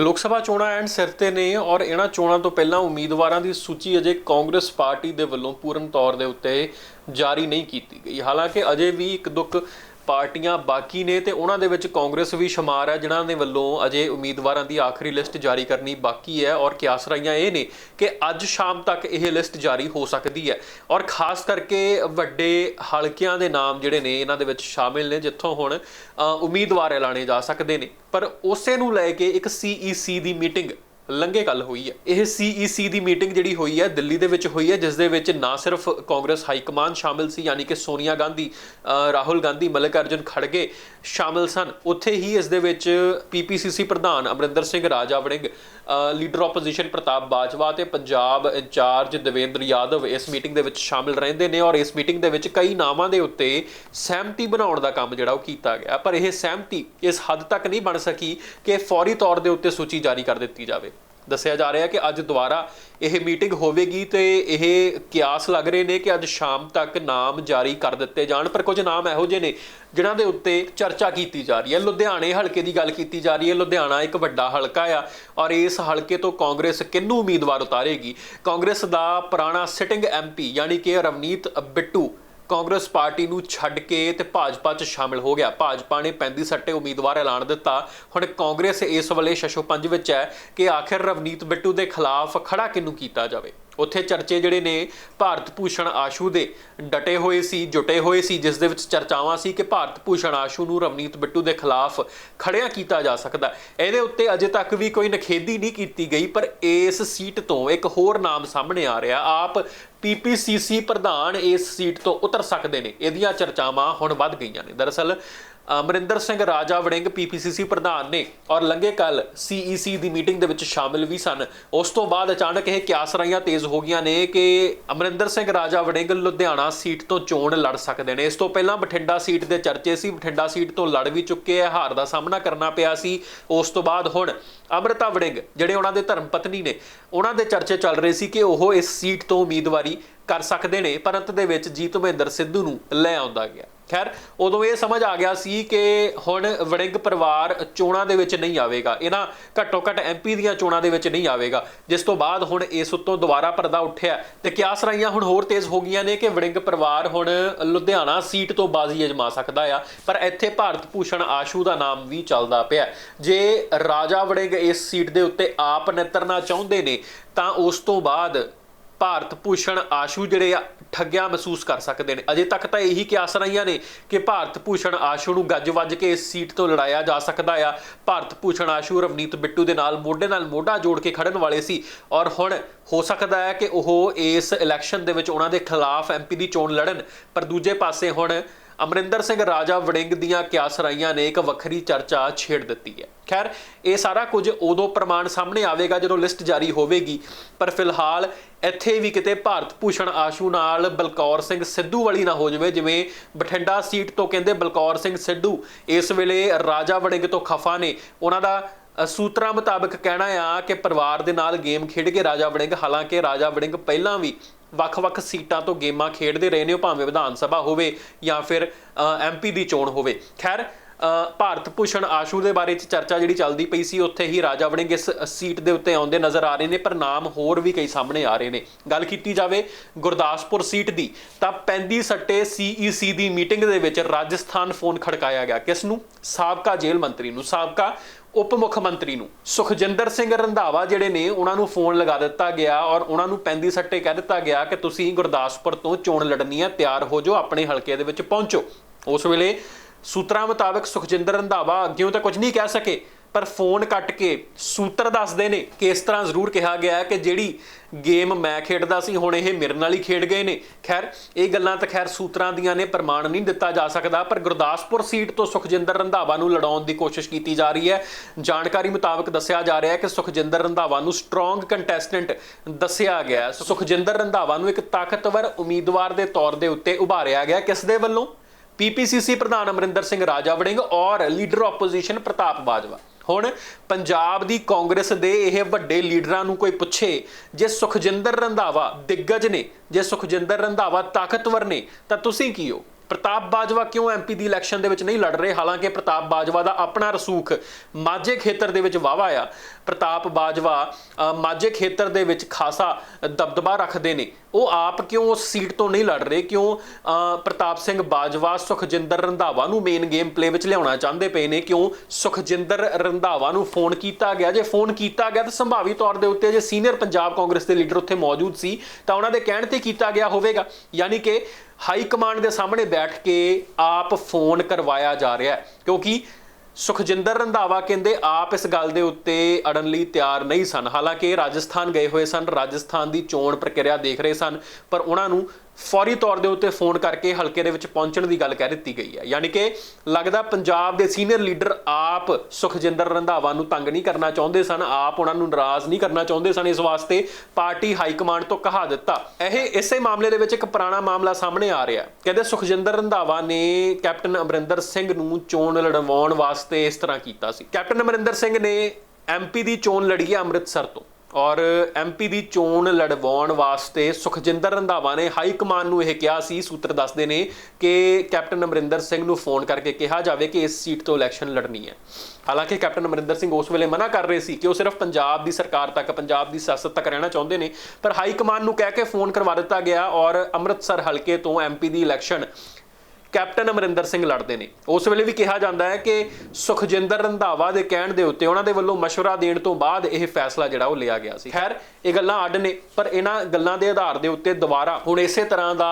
ਲੋਕ ਸਭਾ ਚੋਣਾਂ ਐਂਡ ਸਿਰ ਤੇ ਨੇ ਔਰ ਇਹਨਾਂ ਚੋਣਾਂ ਤੋਂ ਪਹਿਲਾਂ ਉਮੀਦਵਾਰਾਂ ਦੀ ਸੂਚੀ ਅਜੇ ਕਾਂਗਰਸ ਪਾਰਟੀ ਦੇ ਵੱਲੋਂ ਪੂਰਨ ਤੌਰ ਦੇ ਉੱਤੇ ਜਾਰੀ ਨਹੀਂ ਕੀਤੀ ਗਈ। ਹਾਲਾਂਕਿ ਅਜੇ ਵੀ ਇੱਕ ਦੁੱਖ ਪਾਰਟੀਆਂ ਬਾਕੀ ਨੇ ਤੇ ਉਹਨਾਂ ਦੇ ਵਿੱਚ ਕਾਂਗਰਸ ਵੀ ਸ਼ੁਮਾਰ ਹੈ, ਜਿਨ੍ਹਾਂ ਦੇ ਵੱਲੋਂ ਅਜੇ ਉਮੀਦਵਾਰਾਂ ਦੀ ਆਖਰੀ ਲਿਸਟ ਜਾਰੀ ਕਰਨੀ ਬਾਕੀ ਹੈ ਔਰ ਕਿਆਸ ਰਾਈਆਂ ਇਹ ਨੇ ਕਿ ਅੱਜ ਸ਼ਾਮ ਤੱਕ ਇਹ ਲਿਸਟ ਜਾਰੀ ਹੋ ਸਕਦੀ ਹੈ। ਔਰ ਖਾਸ ਕਰਕੇ ਵੱਡੇ ਹਲਕਿਆਂ ਦੇ ਨਾਮ ਜਿਹੜੇ ਨੇ, ਇਹਨਾਂ ਦੇ ਵਿੱਚ ਸ਼ਾਮਿਲ ਨੇ, ਜਿੱਥੋਂ ਹੁਣ ਉਮੀਦਵਾਰ ਐਲਾਨੇ ਜਾ ਸਕਦੇ ਨੇ। ਪਰ ਉਸੇ ਨੂੰ ਲੈ ਕੇ ਇੱਕ ਸੀਈਸੀ ਦੀ ਮੀਟਿੰਗ ਲੰਗੇ ਗੱਲ ਹੋਈ ਹੈ ਇਹ ਸੀਈਸੀ ਦੀ ਮੀਟਿੰਗ ਜਿਹੜੀ ਹੋਈ ਹੈ ਦਿੱਲੀ ਦੇ ਵਿੱਚ ਹੋਈ ਹੈ ਜਿਸ ਦੇ ਵਿੱਚ ਨਾ ਸਿਰਫ ਕਾਂਗਰਸ ਹਾਈ ਕਮਾਂਡ ਸ਼ਾਮਿਲ ਸੀ, ਯਾਨੀ ਕਿ ਸੋਨੀਆ ਗਾਂਧੀ ਰਾਹੁਲ ਗਾਂਧੀ ਮਲਿਕ ਅਰਜੁਨ ਖੜਗੇ ਸ਼ਾਮਿਲ ਸਨ। ਉੱਥੇ ਹੀ ਇਸ ਦੇ ਵਿੱਚ ਪੀਪੀਸੀਸੀ ਪ੍ਰਧਾਨ ਅਮਰਿੰਦਰ ਸਿੰਘ ਰਾਜਾ ਵੜਿੰਗ ਲੀਡਰ ਆਪੋਜੀਸ਼ਨ ਪ੍ਰਤਾਪ ਬਾਜਵਾ ਤੇ ਪੰਜਾਬ ਇੰਚਾਰਜ ਦੇਵੇਂਦਰ ਯਾਦਵ ਇਸ ਮੀਟਿੰਗ ਦੇ ਵਿੱਚ ਸ਼ਾਮਿਲ ਰਹਿੰਦੇ ਨੇ ਔਰ ਇਸ ਮੀਟਿੰਗ ਦੇ ਵਿੱਚ ਕਈ ਨਾਵਾਂ ਦੇ ਉੱਤੇ ਸਹਿਮਤੀ ਬਣਾਉਣ ਦਾ ਕੰਮ ਜਿਹੜਾ ਉਹ ਕੀਤਾ ਗਿਆ। ਪਰ ਇਹ ਸਹਿਮਤੀ ਇਸ ਹੱਦ ਤੱਕ ਨਹੀਂ ਬਣ ਸਕੀ ਕਿ ਫੌਰੀ ਤੌਰ ਦੇ ਉੱਤੇ ਸੂਚੀ ਜਾਰੀ ਕਰ ਦਿੱਤੀ ਜਾਵੇ। ਦੱਸਿਆ ਜਾ ਰਿਹਾ ਕਿ ਅੱਜ ਦੁਬਾਰਾ ਇਹ ਮੀਟਿੰਗ ਹੋਵੇਗੀ ਤੇ ਇਹ ਕਿਆਸ ਲੱਗ ਰਹੇ ਨੇ ਕਿ ਅੱਜ ਸ਼ਾਮ ਤੱਕ ਨਾਮ ਜਾਰੀ ਕਰ ਦਿੱਤੇ ਜਾਣ, ਪਰ ਕੁਝ ਨਾਮ ਇਹੋ ਜਿਹੇ ਨੇ ਜਿਨ੍ਹਾਂ ਦੇ ਉੱਤੇ ਚਰਚਾ ਕੀਤੀ ਜਾ ਰਹੀ ਹੈ। ਲੁਧਿਆਣੇ ਹਲਕੇ ਦੀ ਗੱਲ ਕੀਤੀ ਜਾ ਰਹੀ ਹੈ। ਲੁਧਿਆਣਾ ਇੱਕ ਵੱਡਾ ਹਲਕਾ ਆ ਔਰ ਇਸ ਹਲਕੇ ਤੋਂ ਕਾਂਗਰਸ ਕਿੰਨੂੰ ਉਮੀਦਵਾਰ ਉਤਾਰੇਗੀ? ਕਾਂਗਰਸ ਦਾ ਪੁਰਾਣਾ ਸਿਟਿੰਗ ਐਮਪੀ ਯਾਨੀ ਕਿ ਰਵਨੀਤ ਬਿੱਟੂ ਕਾਂਗਰਸ ਪਾਰਟੀ ਨੂੰ ਛੱਡ ਕੇ ਤੇ ਭਾਜਪਾ 'ਚ ਸ਼ਾਮਿਲ ਹੋ ਗਿਆ। ਭਾਜਪਾ ਨੇ 35 ਸੱਟੇ ਉਮੀਦਵਾਰ ਐਲਾਨ ਦਿੱਤਾ। ਹੁਣ ਕਾਂਗਰਸ ਇਸ ਵੇਲੇ ਸ਼ਸ਼ੋਪੰਜ ਵਿੱਚ ਹੈ ਕਿ ਆਖਿਰ ਰਵਨੀਤ ਬਿੱਟੂ ਦੇ ਖਿਲਾਫ ਖੜਾ ਕਿਹਨੂੰ ਕੀਤਾ ਜਾਵੇ? ਉੱਥੇ ਚਰਚੇ ਜਿਹੜੇ ਨੇ ਭਾਰਤ ਭੂਸ਼ਣ ਆਸ਼ੂ ਦੇ ਡਟੇ ਹੋਏ ਸੀ, ਜੁਟੇ ਹੋਏ ਸੀ, ਜਿਸ ਦੇ ਵਿੱਚ ਚਰਚਾਵਾਂ ਸੀ ਕਿ ਭਾਰਤ ਭੂਸ਼ਣ ਆਸ਼ੂ ਨੂੰ ਰਵਨੀਤ ਬਿੱਟੂ ਦੇ ਖਿਲਾਫ ਖੜਿਆ ਕੀਤਾ ਜਾ ਸਕਦਾ। ਇਹਦੇ ਉੱਤੇ ਅਜੇ ਤੱਕ ਵੀ ਕੋਈ ਨਖੇਦੀ ਨਹੀਂ ਕੀਤੀ ਗਈ, ਪਰ ਇਸ ਸੀਟ ਤੋਂ ਇੱਕ ਹੋਰ ਨਾਮ ਸਾਹਮਣੇ ਆ ਰਿਹਾ। ਆਪ ਪੀਪੀਸੀਸੀ ਪ੍ਰਧਾਨ ਇਸ ਸੀਟ ਤੋਂ ਉਤਰ ਸਕਦੇ ਨੇ। ਇਹਦੀਆਂ ਚਰਚਾਵਾਂ ਹੁਣ ਵੱਧ ਗਈਆਂ ਨੇ। ਦਰਅਸਲ ਅਮਰਿੰਦਰ ਸਿੰਘ ਰਾਜਾ ਵੜਿੰਗ ਪੀਪੀਸੀਸੀ ਪ੍ਰਧਾਨ ਨੇ ਔਰ ਲੰਗੇ ਕੱਲ ਸੀਈਸੀ ਦੀ ਮੀਟਿੰਗ ਦੇ ਵਿੱਚ ਸ਼ਾਮਿਲ ਵੀ ਸਨ। ਉਸ ਤੋਂ ਬਾਅਦ ਅਚਾਨਕ ਇਹ ਕਿਆਸਰਾਈਆਂ ਤੇਜ਼ ਹੋ ਗਈਆਂ ਨੇ ਕਿ ਅਮਰਿੰਦਰ ਸਿੰਘ ਰਾਜਾ ਵੜਿੰਗ ਲੁਧਿਆਣਾ ਸੀਟ ਤੋਂ ਚੋਣ ਲੜ ਸਕਦੇ ਨੇ। ਇਸ ਤੋਂ ਪਹਿਲਾਂ ਬਠਿੰਡਾ ਸੀਟ ਦੇ ਚਰਚੇ ਸੀ। ਬਠਿੰਡਾ ਸੀਟ ਤੋਂ ਲੜ ਵੀ ਚੁੱਕੇ ਆ। ਹਾਰ ਦਾ ਸਾਹਮਣਾ ਕਰਨਾ ਪਿਆ ਸੀ। ਉਸ ਤੋਂ ਬਾਅਦ ਹੁਣ ਅਮ੍ਰਿਤਾ ਵੜਿੰਗ, ਜਿਹੜੇ ਉਹਨਾਂ ਦੇ ਧਰਮ ਪਤਨੀ ਨੇ, ਉਹਨਾਂ ਦੇ ਚਰਚੇ ਚੱਲ ਰਹੇ ਸੀ ਕਿ ਉਹ ਇਸ ਸੀਟ ਤੋਂ ਉਮੀਦਵਾਰੀ ਕਰ ਸਕਦੇ ਨੇ। ਪਰ ਅੰਤ ਦੇ ਵਿੱਚ ਜੀਤ ਮਹਿੰਦਰ ਸਿੱਧੂ ਨੂੰ ਲੈ ਆਉਂਦਾ ਗਿਆ। ਖੈਰ, ਉਦੋਂ ਇਹ ਸਮਝ ਆ ਗਿਆ ਸੀ ਕਿ ਹੁਣ ਵੜਿੰਗ ਪਰਿਵਾਰ ਚੋਣਾਂ ਦੇ ਵਿੱਚ ਨਹੀਂ ਆਵੇਗਾ। ਇਹਨਾਂ ਘੱਟੋ ਘੱਟ ਐਮਪੀ ਦੀਆਂ ਚੋਣਾਂ ਦੇ ਵਿੱਚ ਨਹੀਂ ਆਵੇਗਾ। ਜਿਸ ਤੋਂ ਬਾਅਦ ਹੁਣ ਇਸ ਉੱਤੋਂ ਦੁਬਾਰਾ ਪਰਦਾ ਉੱਠਿਆ ਤੇ ਕਿਆਸ ਰਾਈਆਂ ਹੁਣ ਹੋਰ ਤੇਜ਼ ਹੋ ਗਈਆਂ ਨੇ ਕਿ ਵੜਿੰਗ ਪਰਿਵਾਰ ਹੁਣ ਲੁਧਿਆਣਾ ਸੀਟ ਤੋਂ ਬਾਜ਼ੀ ਅਜਮਾ ਸਕਦਾ ਆ। ਪਰ ਇੱਥੇ ਭਾਰਤ ਭੂਸ਼ਣ ਆਸ਼ੂ ਦਾ ਨਾਮ ਵੀ ਚੱਲਦਾ ਪਿਆ ਜੇ ਰਾਜਾ ਵੜਿੰਗ ਇਸ ਸੀਟ ਦੇ ਉੱਤੇ ਆਪ ਨਿਤਰਨਾ ਚਾਹੁੰਦੇ ਨੇ, ਤਾਂ ਉਸ ਤੋਂ ਬਾਅਦ ਭਾਰਤ ਭੂਸ਼ਣ ਆਸ਼ੂ ਜਿਹੜੇ ਆ ਠੱਗਿਆ ਮਹਿਸੂਸ ਕਰ ਸਕਦੇ ਨੇ। ਅਜੇ ਤੱਕ ਤਾਂ ਇਹੀ ਕਿਆਸ ਰਹੀਆਂ ਨੇ ਕਿ ਭਾਰਤ ਭੂਸ਼ਣ ਆਸ਼ੂ ਨੂੰ ਗੱਜ ਵੱਜ ਕੇ ਇਸ ਸੀਟ ਤੋਂ ਲੜਾਇਆ ਜਾ ਸਕਦਾ ਆ। ਭਾਰਤ ਭੂਸ਼ਣ ਆਸ਼ੂ ਰਵਨੀਤ ਬਿੱਟੂ ਦੇ ਨਾਲ ਮੋਢੇ ਨਾਲ ਮੋਢਾ ਜੋੜ ਕੇ ਖੜਨ ਵਾਲੇ ਸੀ। ਔਰ ਹੁਣ ਹੋ ਸਕਦਾ ਹੈ ਕਿ ਉਹ ਇਸ ਇਲੈਕਸ਼ਨ ਦੇ ਵਿੱਚ ਉਹਨਾਂ ਦੇ ਖਿਲਾਫ ਐਮਪੀ ਦੀ ਚੋਣ ਲੜਨ। ਪਰ ਦੂਜੇ ਪਾਸੇ ਹੁਣ ਅਮਰਿੰਦਰ ਸਿੰਘ ਰਾਜਾ ਵੜਿੰਗ ਦੀਆਂ ਕਿਆਸਰਾਈਆਂ ਨੇ ਇੱਕ ਵੱਖਰੀ ਚਰਚਾ ਛੇੜ ਦਿੱਤੀ ਹੈ। ਖੈਰ, ਇਹ ਸਾਰਾ ਕੁਝ ਉਦੋਂ ਪ੍ਰਮਾਣ ਸਾਹਮਣੇ ਆਵੇਗਾ ਜਦੋਂ ਲਿਸਟ ਜਾਰੀ ਹੋਵੇਗੀ, ਪਰ ਫਿਲਹਾਲ ਇੱਥੇ ਵੀ ਕਿਤੇ ਭਾਰਤ ਭੂਸ਼ਣ ਆਸ਼ੂ ਨਾਲ ਬਲਕੌਰ ਸਿੰਘ ਸਿੱਧੂ ਵਾਲੀ ਨਾ ਹੋ ਜਾਵੇ, ਜਿਵੇਂ ਬਠਿੰਡਾ ਸੀਟ ਤੋਂ ਕਹਿੰਦੇ ਬਲਕੌਰ ਸਿੰਘ ਸਿੱਧੂ, ਇਸ ਵੇਲੇ ਰਾਜਾ ਵੜਿੰਗ ਤੋਂ ਖਫਾ ਨੇ। ਉਹਨਾਂ ਦਾ ਸੂਤਰਾਂ ਮੁਤਾਬਕ ਕਹਿਣਾ ਆ ਕਿ ਪਰਿਵਾਰ ਦੇ ਨਾਲ ਗੇਮ ਖੇਡ ਕੇ ਰਾਜਾ ਵੜਿੰਗ, ਹਾਲਾਂਕਿ ਰਾਜਾ ਵੜਿੰਗ ਪਹਿਲਾਂ ਵੀ ਵੱਖ-ਵੱਖ ਸੀਟਾਂ ਤੋਂ ਗੇਮਾਂ ਖੇਡਦੇ ਰਹੇ ਨੇ ਉਹ ਭਾਵੇਂ ਵਿਧਾਨ ਸਭਾ ਹੋਵੇ ਜਾਂ ਫਿਰ ਐਮਪੀ ਦੀ ਚੋਣ ਹੋਵੇ। ਖੈਰ ਭਾਰਤ ਭੂਸ਼ਣ ਆਸ਼ੂ ਦੇ ਬਾਰੇ ਚ ਚਰਚਾ ਜਿਹੜੀ ਚੱਲਦੀ ਪਈ ਸੀ, ਉੱਥੇ ਹੀ ਰਾਜਾ ਵੜਿੰਗ ਇਸ ਸੀਟ ਦੇ ਉੱਤੇ ਆਉਂਦੇ ਨਜ਼ਰ ਆ ਰਹੇ ਨੇ, ਪਰ ਨਾਮ ਹੋਰ ਵੀ ਕਈ ਸਾਹਮਣੇ ਆ ਰਹੇ ਨੇ। ਗੱਲ ਕੀਤੀ ਜਾਵੇ ਗੁਰਦਾਸਪੁਰ ਸੀਟ ਦੀ, ਤਾਂ 35 ਸੱਟੇ ਸੀਈਸੀ ਦੀ ਮੀਟਿੰਗ ਦੇ ਵਿੱਚ ਰਾਜਸਥਾਨ ਫੋਨ ਖੜਕਾਇਆ ਗਿਆ। ਕਿਸ ਨੂੰ? ਸਾਬਕਾ ਜੇਲ੍ਹ ਮੰਤਰੀ ਨੂੰ। ਸਾਬਕਾ ਉਪ ਮੁੱਖ ਮੰਤਰੀ ਨੂੰ। ਸੁਖਜਿੰਦਰ ਸਿੰਘ ਰੰਧਾਵਾ ਜਿਹੜੇ ਨੇ, ਉਹਨਾਂ ਨੂੰ ਫੋਨ ਲਗਾ ਦਿੱਤਾ ਗਿਆ ਔਰ ਉਹਨਾਂ ਨੂੰ 35 ਸੱਟੇ ਕਹਿ ਦਿੱਤਾ ਗਿਆ ਕਿ ਤੁਸੀਂ ਗੁਰਦਾਸਪੁਰ ਤੋਂ ਚੋਣ ਲੜਨੀ ਹੈ ਤਿਆਰ ਹੋ ਜਾਓ, ਆਪਣੇ ਹਲਕੇ ਦੇ ਵਿੱਚ ਪਹੁੰਚੋ। ਉਸ ਵੇਲੇ ਸੂਤਰਾਂ ਮੁਤਾਬਕ ਸੁਖਜਿੰਦਰ ਰੰਧਾਵਾ ਅੱਗੇ ਤਾਂ ਕੁਝ ਨਹੀਂ ਕਹਿ ਸਕੇ। ਪਰ ਫੋਨ ਕੱਟ ਕੇ ਸੂਤਰ ਦੱਸਦੇ ਨੇ ਕਿ ਇਸ ਤਰ੍ਹਾਂ ਜ਼ਰੂਰ ਕਿਹਾ ਗਿਆ ਹੈ ਕਿ ਜਿਹੜੀ ਗੇਮ ਮੈਂ ਖੇਡਦਾ ਸੀ, ਹੁਣ ਇਹ ਮੇਰੇ ਨਾਲ ਹੀ ਖੇਡ ਗਏ ਨੇ। ਖੈਰ, ਇਹ ਗੱਲਾਂ ਤਾਂ ਖੈਰ ਸੂਤਰਾਂ ਦੀਆਂ ਨੇ, ਪ੍ਰਮਾਣ ਨਹੀਂ ਦਿੱਤਾ ਜਾ ਸਕਦਾ, ਪਰ ਗੁਰਦਾਸਪੁਰ ਸੀਟ ਤੋਂ ਸੁਖਜਿੰਦਰ ਰੰਧਾਵਾ ਨੂੰ ਲੜਾਉਣ ਦੀ ਕੋਸ਼ਿਸ਼ ਕੀਤੀ ਜਾ ਰਹੀ ਹੈ। ਜਾਣਕਾਰੀ ਮੁਤਾਬਕ ਦੱਸਿਆ ਜਾ ਰਿਹਾ ਹੈ ਕਿ ਸੁਖਜਿੰਦਰ ਰੰਧਾਵਾ ਨੂੰ ਸਟਰੋਂਗ ਕੰਟੈਸਟੈਂਟ ਦੱਸਿਆ ਗਿਆ ਸੁਖਜਿੰਦਰ ਰੰਧਾਵਾ ਨੂੰ ਇੱਕ ਤਾਕਤਵਰ ਉਮੀਦਵਾਰ ਦੇ ਤੌਰ ਦੇ ਉੱਤੇ ਉਭਾਰਿਆ ਗਿਆ ਕਿਸ ਦੇ ਵੱਲੋਂ? ਪੀਪੀਸੀਸੀ ਪ੍ਰਧਾਨ ਅਮਰਿੰਦਰ ਸਿੰਘ ਰਾਜਾ ਵੜਿੰਗ ਔਰ ਲੀਡਰ ਆਪੋਜੀਸ਼ਨ ਪ੍ਰਤਾਪ ਬਾਜਵਾ। ਹੁਣ ਪੰਜਾਬ ਦੀ ਕਾਂਗਰਸ ਦੇ ਇਹ ਵੱਡੇ ਲੀਡਰਾਂ ਨੂੰ ਕੋਈ ਪੁੱਛੇ, ਜੇ ਸੁਖਜਿੰਦਰ ਰੰਧਾਵਾ ਦਿੱਗਜ ਨੇ, ਜੇ ਸੁਖਜਿੰਦਰ ਰੰਧਾਵਾ ਤਾਕਤਵਰ ਨੇ, ਤਾਂ ਤੁਸੀਂ ਕੀ ਹੋ? ਪ੍ਰਤਾਪ ਬਾਜਵਾ ਕਿਉਂ ਐਮਪੀ ਦੀ ਇਲੈਕਸ਼ਨ ਦੇ ਵਿੱਚ ਨਹੀਂ ਲੜ ਰਹੇ? ਹਾਲਾਂਕਿ ਪ੍ਰਤਾਪ ਬਾਜਵਾ ਦਾ ਆਪਣਾ ਰਸੂਖ ਮਾਝੇ ਖੇਤਰ ਦੇ ਵਿੱਚ ਵਾਵਾ ਆ। ਪ੍ਰਤਾਪ ਬਾਜਵਾ ਮਾਝੇ ਖੇਤਰ ਦੇ ਵਿੱਚ ਖਾਸਾ ਦਬਦਬਾ ਰੱਖਦੇ ਨੇ। ਉਹ ਆਪ ਕਿਉਂ ਉਸ ਸੀਟ ਤੋਂ ਨਹੀਂ ਲੜ ਰਹੇ? ਕਿਉਂ ਪ੍ਰਤਾਪ ਸਿੰਘ ਬਾਜਵਾ ਸੁਖਜਿੰਦਰ ਰੰਧਾਵਾ ਨੂੰ ਮੇਨ ਗੇਮ ਪਲੇ ਵਿੱਚ ਲਿਆਉਣਾ ਚਾਹੁੰਦੇ ਪਏ ਨੇ? ਕਿਉਂ ਸੁਖਜਿੰਦਰ ਰੰਧਾਵਾ ਨੂੰ ਫੋਨ ਕੀਤਾ ਗਿਆ? ਜੇ ਫੋਨ ਕੀਤਾ ਗਿਆ ਤਾਂ ਸੰਭਾਵੀ ਤੌਰ ਦੇ ਉੱਤੇ ਜੇ ਸੀਨੀਅਰ ਪੰਜਾਬ ਕਾਂਗਰਸ ਦੇ ਲੀਡਰ ਉੱਥੇ ਮੌਜੂਦ ਸੀ, ਤਾਂ ਉਹਨਾਂ ਦੇ ਕਹਿਣ ਤੇ ਕੀਤਾ ਗਿਆ ਹੋਵੇਗਾ। ਯਾਨੀ ਕਿ ਹਾਈ ਕਮਾਂਡ ਦੇ ਸਾਹਮਣੇ ਬੈਠ ਕੇ ਆਪ ਫੋਨ ਕਰਵਾਇਆ ਜਾ ਰਿਹਾ ਹੈ। ਕਿਉਂਕਿ ਸੁਖਜਿੰਦਰ ਰੰਧਾਵਾ ਕਹਿੰਦੇ ਆਪ ਇਸ ਗੱਲ ਦੇ ਉੱਤੇ ਅੜਨ ਲਈ ਤਿਆਰ ਨਹੀਂ ਸਨ। ਹਾਲਾਂਕਿ ਰਾਜਸਥਾਨ ਗਏ ਹੋਏ ਸਨ, ਰਾਜਸਥਾਨ ਦੀ ਚੋਣ ਪ੍ਰਕਿਰਿਆ ਦੇਖ ਰਹੇ ਸਨ, ਪਰ ਉਹਨਾਂ ਨੂੰ ਫੌਰੀ ਤੌਰ ਦੇ ਉੱਤੇ ਫੋਨ ਕਰਕੇ ਹਲਕੇ ਦੇ ਵਿੱਚ ਪਹੁੰਚਣ ਦੀ ਗੱਲ ਕਹਿ ਦਿੱਤੀ ਗਈ ਹੈ। ਯਾਨੀ ਕਿ ਲੱਗਦਾ ਪੰਜਾਬ ਦੇ ਸੀਨੀਅਰ ਲੀਡਰ ਆਪ ਸੁਖਜਿੰਦਰ ਰੰਧਾਵਾ ਨੂੰ ਤੰਗ ਨਹੀਂ ਕਰਨਾ ਚਾਹੁੰਦੇ ਸਨ, ਆਪ ਉਹਨਾਂ ਨੂੰ ਨਾਰਾਜ਼ ਨਹੀਂ ਕਰਨਾ ਚਾਹੁੰਦੇ ਸਨ, ਇਸ ਵਾਸਤੇ ਪਾਰਟੀ ਹਾਈ ਕਮਾਂਡ ਤੋਂ ਕਹਾ ਦਿੱਤਾ। ਇਹ ਇਸੇ ਮਾਮਲੇ ਦੇ ਵਿੱਚ ਇੱਕ ਪੁਰਾਣਾ ਮਾਮਲਾ ਸਾਹਮਣੇ ਆ ਰਿਹਾ ਕਹਿੰਦੇ ਸੁਖਜਿੰਦਰ ਰੰਧਾਵਾ ਨੇ ਕੈਪਟਨ ਅਮਰਿੰਦਰ ਸਿੰਘ ਨੂੰ ਚੋਣ ਲੜਵਾਉਣ ਵਾਸਤੇ ਇਸ ਤਰ੍ਹਾਂ ਕੀਤਾ ਸੀ। ਕੈਪਟਨ ਅਮਰਿੰਦਰ ਸਿੰਘ ਨੇ ਐਮਪੀ ਦੀ ਚੋਣ ਲੜੀ ਹੈ ਅੰਮ੍ਰਿਤਸਰ ਤੋਂ। ਔਰ ਐਮਪੀ ਦੀ ਚੋਣ ਲੜਵਾਉਣ ਵਾਸਤੇ ਸੁਖਜਿੰਦਰ ਰੰਧਾਵਾ ਨੇ ਹਾਈ ਕਮਾਨ ਨੂੰ ਇਹ ਕਿਹਾ ਸੀ, ਸੂਤਰ ਦੱਸਦੇ ਨੇ ਕਿ ਕੈਪਟਨ ਅਮਰਿੰਦਰ ਸਿੰਘ ਨੂੰ ਫੋਨ ਕਰਕੇ ਕਿਹਾ ਜਾਵੇ ਕਿ ਇਸ ਸੀਟ ਤੋਂ ਇਲੈਕਸ਼ਨ ਲੜਨੀ ਹੈ। ਹਾਲਾਂਕਿ ਕੈਪਟਨ ਅਮਰਿੰਦਰ ਸਿੰਘ ਉਸ ਵੇਲੇ ਮਨਾ ਕਰ ਰਹੇ ਸੀ ਕਿ ਉਹ ਸਿਰਫ ਪੰਜਾਬ ਦੀ ਸਰਕਾਰ ਤੱਕ, ਪੰਜਾਬ ਦੀ ਸਿਆਸਤ ਤੱਕ ਰਹਿਣਾ ਚਾਹੁੰਦੇ ਨੇ, ਪਰ ਹਾਈ ਕਮਾਨ ਨੂੰ ਕਹਿ ਕੇ ਫੋਨ ਕਰਵਾ ਦਿੱਤਾ ਗਿਆ ਔਰ ਅੰਮ੍ਰਿਤਸਰ ਹਲਕੇ ਤੋਂ ਐਮਪੀ ਦੀ ਇਲੈਕਸ਼ਨ ਕੈਪਟਨ ਅਮਰਿੰਦਰ ਸਿੰਘ ਲੜਦੇ ਨੇ ਉਸ ਵੇਲੇ ਵੀ ਕਿਹਾ ਜਾਂਦਾ ਹੈ ਕਿ ਸੁਖਜਿੰਦਰ ਰੰਧਾਵਾ ਦੇ ਕਹਿਣ ਦੇ ਉੱਤੇ ਉਹਨਾਂ ਦੇ ਵੱਲੋਂ مشورہ ਦੇਣ ਤੋਂ ਬਾਅਦ ਇਹ ਫੈਸਲਾ ਜਿਹੜਾ ਉਹ ਲਿਆ ਗਿਆ ਸੀ ਖੈਰ ਇਹ ਗੱਲਾਂ ਅੱਡ ਨੇ ਪਰ ਇਹਨਾਂ ਗੱਲਾਂ ਦੇ ਆਧਾਰ ਦੇ ਉੱਤੇ ਦੁਬਾਰਾ ਹੁਣ ਇਸੇ ਤਰ੍ਹਾਂ ਦਾ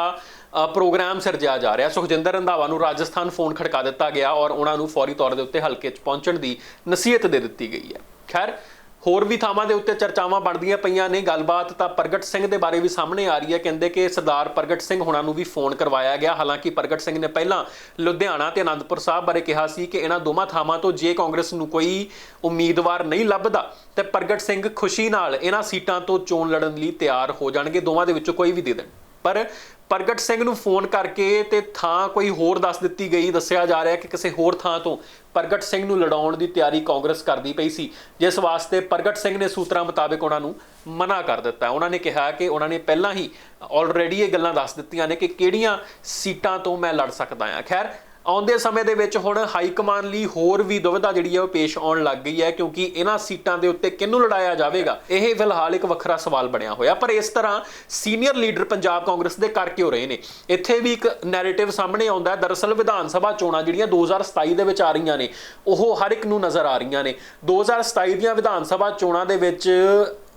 ਅ, ਪ੍ਰੋਗਰਾਮ ਸਿਰਜਿਆ ਜਾ ਰਿਹਾ ਸੁਖਜਿੰਦਰ ਰੰਧਾਵਾ ਨੂੰ ਰਾਜਸਥਾਨ ਫੋਨ ਖੜਕਾ ਦਿੱਤਾ ਗਿਆ ਔਰ ਉਹਨਾਂ ਨੂੰ ਫੌਰੀ ਤੌਰ ਦੇ ਉੱਤੇ ਹਲਕੇ 'ਚ ਪਹੁੰਚਣ ਦੀ ਨਸੀਹਤ ਦੇ ਦਿੱਤੀ ਗਈ ਹੈ ਖੈਰ ਹੋਰ ਵੀ ਥਾਵਾਂ ਦੇ ਉੱਤੇ ਚਰਚਾਵਾਂ ਬਣਦੀਆਂ ਪਈਆਂ ਨੇ। ਗੱਲਬਾਤ ਤਾਂ ਪ੍ਰਗਟ ਸਿੰਘ ਦੇ ਬਾਰੇ ਵੀ ਸਾਹਮਣੇ ਆ ਰਹੀ ਹੈ। ਕਹਿੰਦੇ ਕਿ ਸਰਦਾਰ ਪ੍ਰਗਟ ਸਿੰਘ ਹੁਣਾਂ ਨੂੰ ਵੀ ਫੋਨ ਕਰਵਾਇਆ ਗਿਆ। ਹਾਲਾਂਕਿ ਪ੍ਰਗਟ ਸਿੰਘ ਨੇ ਪਹਿਲਾਂ ਲੁਧਿਆਣਾ ਤੇ ਅਨੰਦਪੁਰ ਸਾਹਿਬ ਬਾਰੇ ਕਿਹਾ ਸੀ ਕਿ ਇਹਨਾਂ ਦੋਵਾਂ ਥਾਵਾਂ ਤੋਂ ਜੇ ਕਾਂਗਰਸ ਨੂੰ ਕੋਈ ਉਮੀਦਵਾਰ ਨਹੀਂ ਲੱਭਦਾ, ਤੇ ਪ੍ਰਗਟ ਸਿੰਘ ਖੁਸ਼ੀ ਨਾਲ ਇਹਨਾਂ ਸੀਟਾਂ ਤੋਂ ਚੋਣ ਲੜਨ ਲਈ ਤਿਆਰ ਹੋ ਜਾਣਗੇ। ਦੋਵਾਂ ਦੇ ਵਿੱਚੋਂ ਕੋਈ ਵੀ ਦੇ ਦੇਣ। ਪਰ ਪ੍ਰਗਟ ਸਿੰਘ ਨੂੰ ਫੋਨ ਕਰਕੇ ਤੇ ਥਾਂ ਕੋਈ ਹੋਰ ਦੱਸ ਦਿੱਤੀ ਗਈ, ਦੱਸਿਆ ਜਾ ਰਿਹਾ ਕਿ ਕਿਸੇ ਹੋਰ ਥਾਂ ਤੋਂ ਪ੍ਰਗਟ ਸਿੰਘ ਨੂੰ ਲੜਾਉਣ ਦੀ ਤਿਆਰੀ ਕਾਂਗਰਸ ਕਰਦੀ ਪਈ ਸੀ। ਜਿਸ ਵਾਸਤੇ ਪ੍ਰਗਟ ਸਿੰਘ ਨੇ ਸੂਤਰਾਂ ਮੁਤਾਬਕ ਉਹਨਾਂ ਨੂੰ ਮਨਾ ਕਰ ਦਿੱਤਾ। ਉਹਨਾਂ ਨੇ ਕਿਹਾ ਕਿ ਉਹਨਾਂ ਨੇ ਪਹਿਲਾਂ ਹੀ ਆਲਰੇਡੀ ਇਹ ਗੱਲਾਂ ਦੱਸ ਦਿੱਤੀਆਂ ਨੇ ਕਿ ਕਿਹੜੀਆਂ ਸੀਟਾਂ ਤੋਂ ਮੈਂ ਲੜ ਸਕਦਾ ਹਾਂ। ਖੈਰ ਆਉਂਦੇ ਸਮੇਂ ਦੇ ਵਿੱਚ ਹੁਣ ਹਾਈ ਕਮਾਨ ਲਈ ਹੋਰ ਵੀ ਦੁਵਿਧਾ ਜਿਹੜੀ ਹੈ ਉਹ ਪੇਸ਼ ਆਉਣ ਲੱਗ ਗਈ ਹੈ, ਕਿਉਂਕਿ ਇਹਨਾਂ ਸੀਟਾਂ ਦੇ ਉੱਤੇ ਕਿਹਨੂੰ ਲੜਾਇਆ ਜਾਵੇਗਾ? ਇਹ ਫਿਲਹਾਲ ਇੱਕ ਵੱਖਰਾ ਸਵਾਲ ਬਣਿਆ ਹੋਇਆ। ਪਰ ਇਸ ਤਰ੍ਹਾਂ ਸੀਨੀਅਰ ਲੀਡਰ ਪੰਜਾਬ ਕਾਂਗਰਸ ਦੇ ਕਰਕੇ ਕਿਉਂ ਰਹੇ ਨੇ। ਇੱਥੇ ਵੀ ਇੱਕ ਨੈਰੇਟਿਵ ਸਾਹਮਣੇ ਆਉਂਦਾ ਹੈ। ਦਰਅਸਲ ਵਿਧਾਨ ਸਭਾ ਚੋਣਾਂ ਜਿਹੜੀਆਂ 2027 ਦੇ ਵਿੱਚ ਆ ਰਹੀਆਂ ਨੇ, ਉਹ ਹਰ ਇੱਕ ਨੂੰ ਨਜ਼ਰ ਆ ਰਹੀਆਂ ਨੇ। 2027 ਦੀਆਂ ਵਿਧਾਨ ਸਭਾ ਚੋਣਾਂ ਦੇ ਵਿੱਚ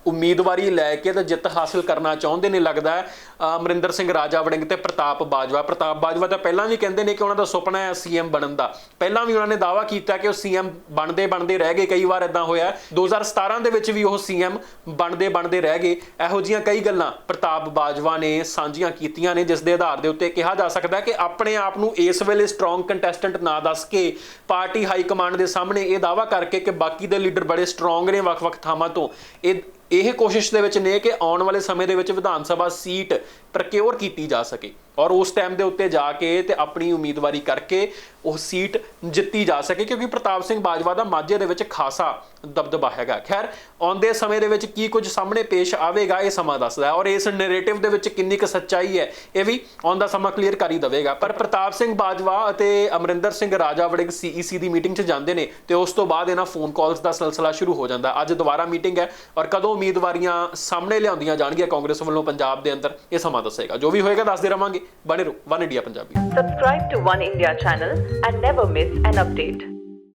ਉਮੀਦਵਾਰੀ ਲੈ ਕੇ ਤਾਂ ਜਿੱਤ ਹਾਸਲ ਕਰਨਾ ਚਾਹੁੰਦੇ ਨੇ ਲੱਗਦਾ ਅਮਰਿੰਦਰ ਸਿੰਘ ਰਾਜਾ ਵੜਿੰਗ ਤੇ ਪ੍ਰਤਾਪ ਬਾਜਵਾ। ਪ੍ਰਤਾਪ ਬਾਜਵਾ ਤਾਂ ਪਹਿਲਾਂ ਵੀ ਕਹਿੰਦੇ ਨੇ ਕਿ ਉਹਨਾਂ ਦਾ ਸੁਪਨਾ ਹੈ ਸੀਐਮ ਬਣਨ ਦਾ। ਪਹਿਲਾਂ ਵੀ ਉਹਨਾਂ ਨੇ ਦਾਅਵਾ ਕੀਤਾ ਕਿ ਉਹ ਸੀਐਮ ਬਣਦੇ ਬਣਦੇ ਰਹਿ ਗਏ। ਕਈ ਵਾਰ ਇਦਾਂ ਹੋਇਆ 2017 ਦੇ ਵਿੱਚ ਵੀ ਉਹ ਸੀਐਮ ਬਣਦੇ ਬਣਦੇ ਰਹਿ ਗਏ। ਇਹੋ ਜੀਆਂ ਕਈ ਗੱਲਾਂ ਪ੍ਰਤਾਪ ਬਾਜਵਾ ਨੇ ਸਾਂਝੀਆਂ ਕੀਤੀਆਂ ਨੇ, ਜਿਸ ਦੇ ਆਧਾਰ ਦੇ ਉੱਤੇ ਕਿਹਾ ਜਾ ਸਕਦਾ ਕਿ ਆਪਣੇ ਆਪ ਨੂੰ ਇਸ ਵੇਲੇ ਸਟਰੋਂਗ ਕੰਟੈਸਟੈਂਟ ਨਾ ਦੱਸ ਕੇ ਪਾਰਟੀ ਹਾਈ ਕਮਾਂਡ ਦੇ ਸਾਹਮਣੇ ਇਹ ਦਾਅਵਾ ਕਰਕੇ ਕਿ ਬਾਕੀ ਦੇ ਲੀਡਰ ਬੜੇ ਸਟਰੋਂਗ ਨੇ ਵੱਖ-ਵੱਖ ਥਾਵਾਂ ਤੋਂ। ਇਹ ਇਹ ਕੋਸ਼ਿਸ਼ ਦੇ ਵਿੱਚ ਨੇ ਕਿ ਆਉਣ ਵਾਲੇ ਸਮੇਂ ਦੇ ਵਿੱਚ ਵਿਧਾਨ ਸਭਾ ਸੀਟ ਪ੍ਰਕਿਓਰ ਕੀਤੀ ਜਾ ਸਕੇ ਔਰ ਉਸ ਟਾਈਮ ਦੇ ਉੱਤੇ ਜਾ ਕੇ ਤੇ ਆਪਣੀ ਉਮੀਦਵਾਰੀ ਕਰਕੇ ਉਹ ਸੀਟ ਜਿੱਤੀ ਜਾ ਸਕੇ ਕਿਉਂਕਿ ਪ੍ਰਤਾਪ ਸਿੰਘ ਬਾਜਵਾ ਦਾ ਮਾਝੇ ਦੇ ਵਿੱਚ ਖਾਸਾ ਦਬਦਬਾ ਹੈਗਾ। ਖੈਰ, ਆਉਂਦੇ ਸਮੇਂ ਦੇ ਵਿੱਚ ਕੀ ਕੁਝ ਸਾਹਮਣੇ ਪੇਸ਼ ਆਵੇਗਾ ਇਹ ਸਮਾਂ ਦੱਸਦਾ ਹੈ ਔਰ ਇਸ ਨੈਰੇਟਿਵ ਦੇ ਵਿੱਚ ਕਿੰਨੀ ਕੁ ਸੱਚਾਈ ਹੈ ਇਹ ਵੀ ਆਉਂਦਾ ਸਮਾਂ ਕਲੀਅਰ ਕਰ ਹੀ ਦਵੇਗਾ। ਪਰ ਪ੍ਰਤਾਪ ਸਿੰਘ ਬਾਜਵਾ ਅਤੇ ਅਮਰਿੰਦਰ ਸਿੰਘ ਰਾਜਾ ਵੜਿੰਗ ਸੀਈਸੀ ਦੀ ਮੀਟਿੰਗ 'ਚ ਜਾਂਦੇ ਨੇ ਤੇ ਉਸ ਤੋਂ ਬਾਅਦ ਇਹਨਾਂ ਫੋਨ ਕਾਲਸ ਦਾ ਸਿਲਸਿਲਾ ਸ਼ੁਰੂ ਹੋ ਜਾਂਦਾ। ਅੱਜ ਦੁਬਾਰਾ ਮੀਟਿੰਗ ਹੈ ਔਰ ਕਦੋਂ ਉਮੀਦਵਾਰੀਆਂ ਸਾਹਮਣੇ ਲਿਆਉਂਦੀਆਂ ਜਾਣਗੀਆਂ ਕਾਂਗਰਸ ਵੱਲੋਂ ਪੰਜਾਬ ਦੇ ਅੰਦਰ? ਇਹ ਸਮਾਂ ਦੱਸੇਗਾ ਜੋ ਵੀ ਹੋਏਗਾ ਦੱਸਦੇ ਰਵਾਂਗੇ ਬਣੇ ਰਹੋ 1 India Punjabi subscribe to 1 India channel and never miss an update